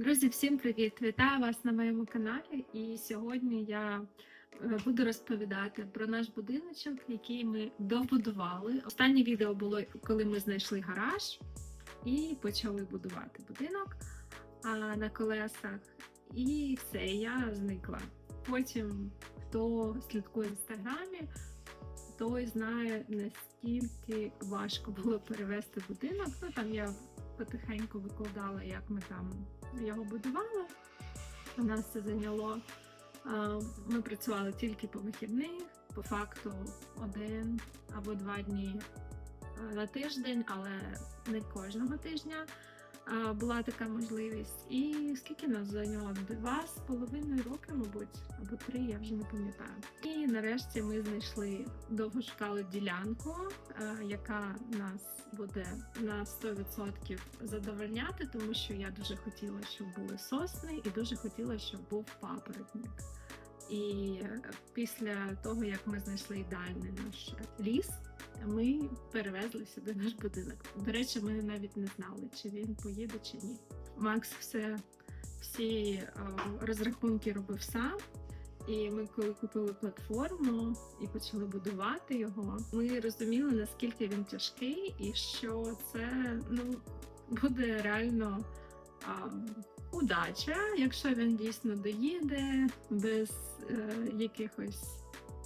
Друзі, всім привіт! Вітаю вас на моєму каналі. І сьогодні я е, буду розповідати про наш будиночок, який ми добудували. Останнє відео було, коли ми знайшли гараж і почали будувати будинок на колесах. І все, я зникла. Потім, хто слідкує в інстаграмі, той знає, наскільки важко було перевести будинок. Ну там я потихеньку викладала, як ми там його будували. У нас це зайняло. Ми працювали тільки по вихідних, по факту один або два дні на тиждень, але не кожного тижня була така можливість. І скільки нас зайняло? Два з половиною роки, мабуть, або три, я вже не пам'ятаю. І нарешті ми знайшли довго шукали ділянку, яка нас буде на 100% задовольняти, тому що я дуже хотіла, щоб були сосни, і дуже хотіла, щоб був папоротник. І е, після того, як ми знайшли ідеальний наш ліс, ми перевезли сюди наш будинок. До речі, ми навіть не знали, чи він поїде, чи ні. Макс все, всі е, розрахунки робив сам. І ми, коли купили платформу і почали будувати його, ми розуміли, наскільки він тяжкий, і що це ну, буде реально а, удача, якщо він дійсно доїде без е, якихось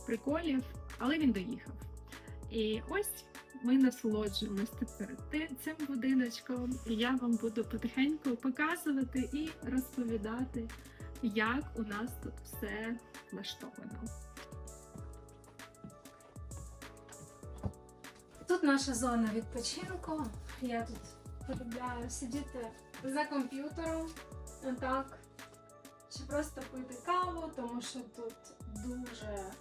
приколів, але він доїхав. І ось ми насолоджуємось тепер цим будиночком, і я вам буду потихеньку показувати і розповідати, як у нас тут все влаштовано. Тут наша зона відпочинку. Я тут полюбляю сидіти за комп'ютером, так, чи просто пити каву, тому що тут дуже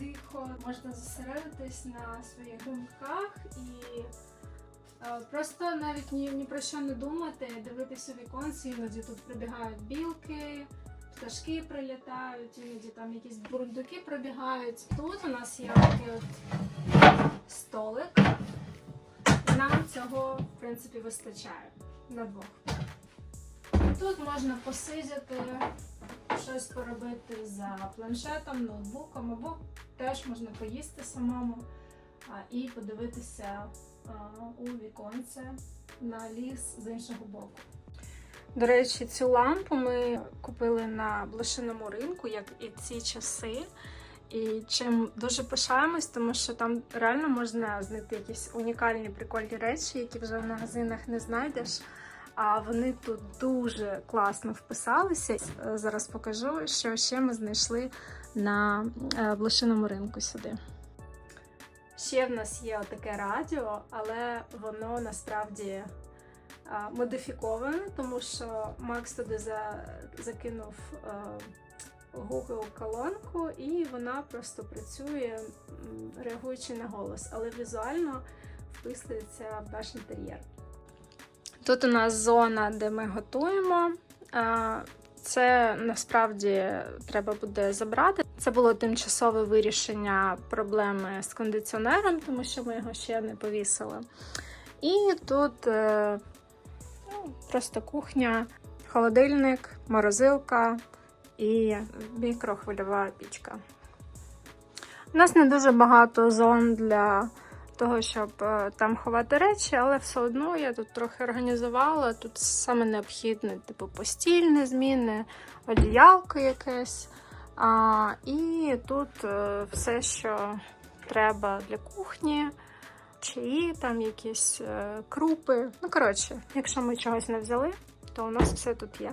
тихо, можна зосередитись на своїх думках і е, просто навіть ні, ні про що не думати, дивитися віконці, іноді тут прибігають білки. Пташки прилітають, іноді там якісь бурундуки пробігають. Тут у нас є такий от столик. Нам цього, в принципі, вистачає на двох. Тут можна посидіти, щось поробити за планшетом, ноутбуком, або теж можна поїсти самому і подивитися у віконце на ліс з іншого боку. До речі, цю лампу ми купили на блошиному ринку, як і ці часи. І чим дуже пишаємось, тому що там реально можна знайти якісь унікальні прикольні речі, які вже в магазинах не знайдеш. А вони тут дуже класно вписалися. Е, Зараз покажу, що ще ми знайшли на е, блошиному ринку сюди. Ще в нас є таке радіо, але воно насправді модифіковане, тому що Макс туди за, закинув е, Google колонку, і вона просто працює, реагуючи на голос, але візуально вписується в наш інтер'єр. Тут у нас зона, де ми готуємо. Це насправді треба буде забрати. Це було тимчасове вирішення проблеми з кондиціонером, тому що ми його ще не повісили. І тут е, ну, просто кухня, холодильник, морозилка і мікрохвильова пічка. У нас не дуже багато зон для того, щоб е, там ховати речі, але все одно я тут трохи організувала. Тут саме необхідне, типу, постільне зміни, одіялко якесь. А, і тут е, все, що треба для кухні, чаї, там якісь е, крупи. Ну, коротше, якщо ми чогось не взяли, то у нас все тут є.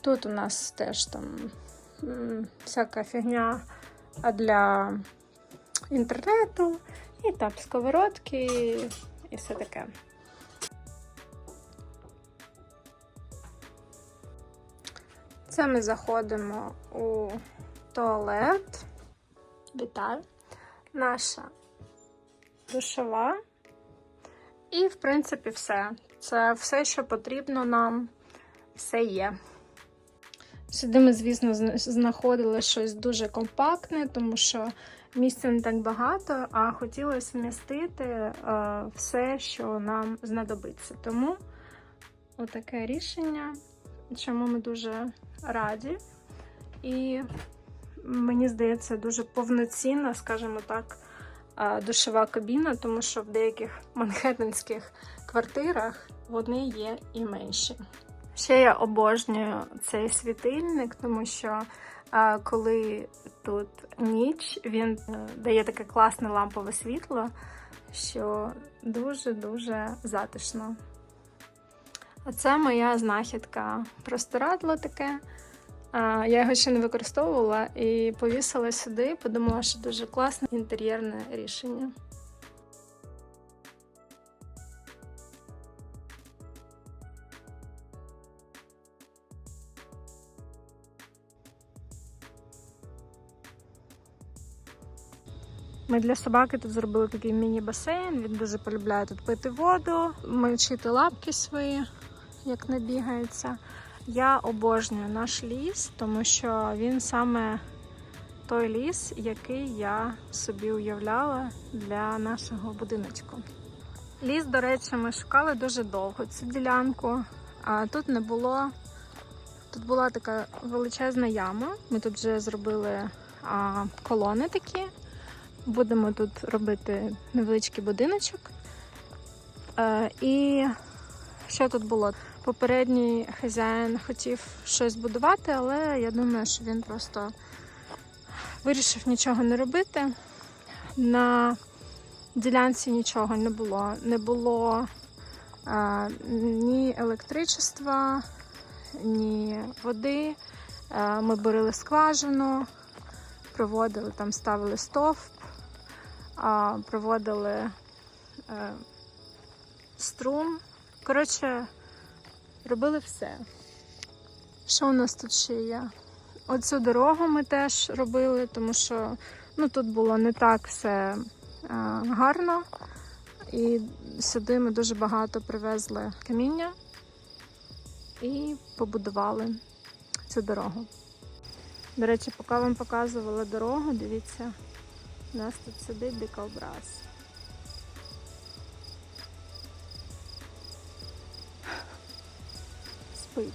Тут у нас теж там всяка фігня для інтернету, і там сковородки, і все таке. Це ми заходимо у туалет. Вітаю. Наша душова. І, в принципі, все. Це все, що потрібно нам, все є. Сюди ми, звісно, знаходили щось дуже компактне, тому що місця не так багато, а хотілося вмістити е, все, що нам знадобиться. Тому отаке рішення. чому ми дуже раді. І мені здається, дуже повноцінна, скажімо так, а, душова кабіна, тому що в деяких манхеттенських квартирах вони є і менші. Ще я обожнюю цей світильник, тому що а, коли тут ніч, він е, дає таке класне лампове світло, що дуже-дуже затишно. А це моя знахідка. Простирадло таке. Я його ще не використовувала і повісила сюди, подумала, що дуже класне інтер'єрне рішення. Ми для собаки тут зробили такий міні-басейн. Він дуже полюбляє тут пити воду, мочити лапки свої, як не бігається. Я обожнюю наш ліс, тому що він саме той ліс, який я собі уявляла для нашого будиночку. Ліс, до речі, ми шукали дуже довго цю ділянку, а тут не було. Тут була така величезна яма. Ми тут вже зробили а, колони такі. Будемо тут робити невеличкий будиночок. Е, і що тут було? Попередній хазяїн хотів щось будувати, але я думаю, що він просто вирішив нічого не робити. На ділянці нічого не було. Не було е, ні електричества, ні води. Е, ми бурили скважину, проводили там, ставили стовп, проводили е, струм. Коротше, робили все. Що у нас тут ще є? Оцю дорогу ми теж робили, тому що ну, тут було не так все е, гарно. І сюди ми дуже багато привезли каміння і побудували цю дорогу. До речі, поки вам показувала дорогу, дивіться, у нас тут сидить дикобраз. Спить.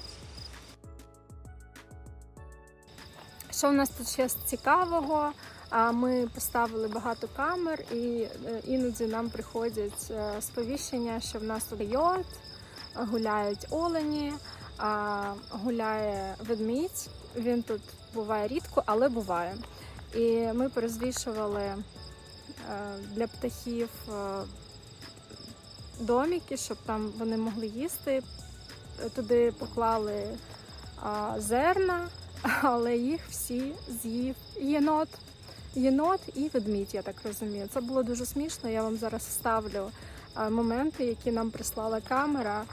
Що в нас тут ще цікавого? Ми поставили багато камер, і е, іноді нам приходять е, сповіщення, що в нас тут йод, гуляють олені, гуляє ведмідь. Він тут буває рідко, але буває. І ми порозвішували е, для птахів е, домики, щоб там вони могли їсти. Туди поклали зерна, але їх всі з'їв єнот. Єнот і ведмідь, я так розумію. Це було дуже смішно. Я вам зараз вставлю а, моменти, які нам прислала камера.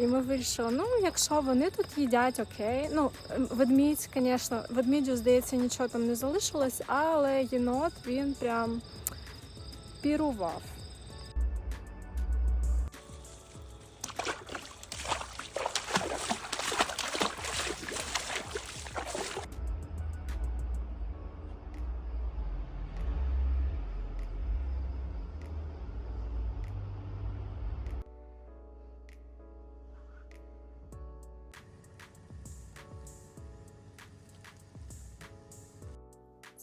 І ми вирішили, ну якщо вони тут їдять, окей. Ну, ведмідь, звісно, ведмідю, здається, нічого там не залишилось, але єнот він прям пірував.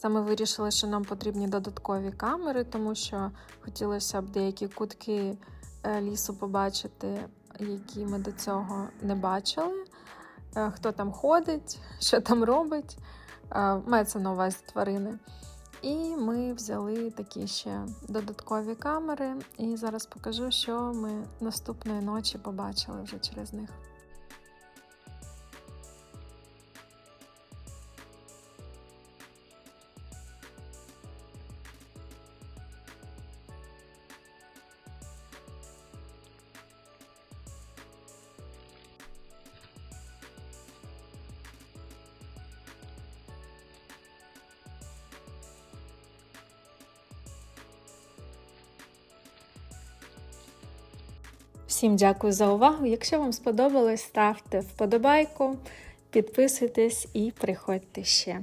Саме вирішили, що нам потрібні додаткові камери, тому що хотілося б деякі кутки е, лісу побачити, які ми до цього не бачили. Е, Хто там ходить, що там робить. Е, Мається на увазі тварини. І ми взяли такі ще додаткові камери, і зараз покажу, що ми наступної ночі побачили вже через них. Всім дякую за увагу. Якщо вам сподобалось, ставте вподобайку, підписуйтесь і приходьте ще.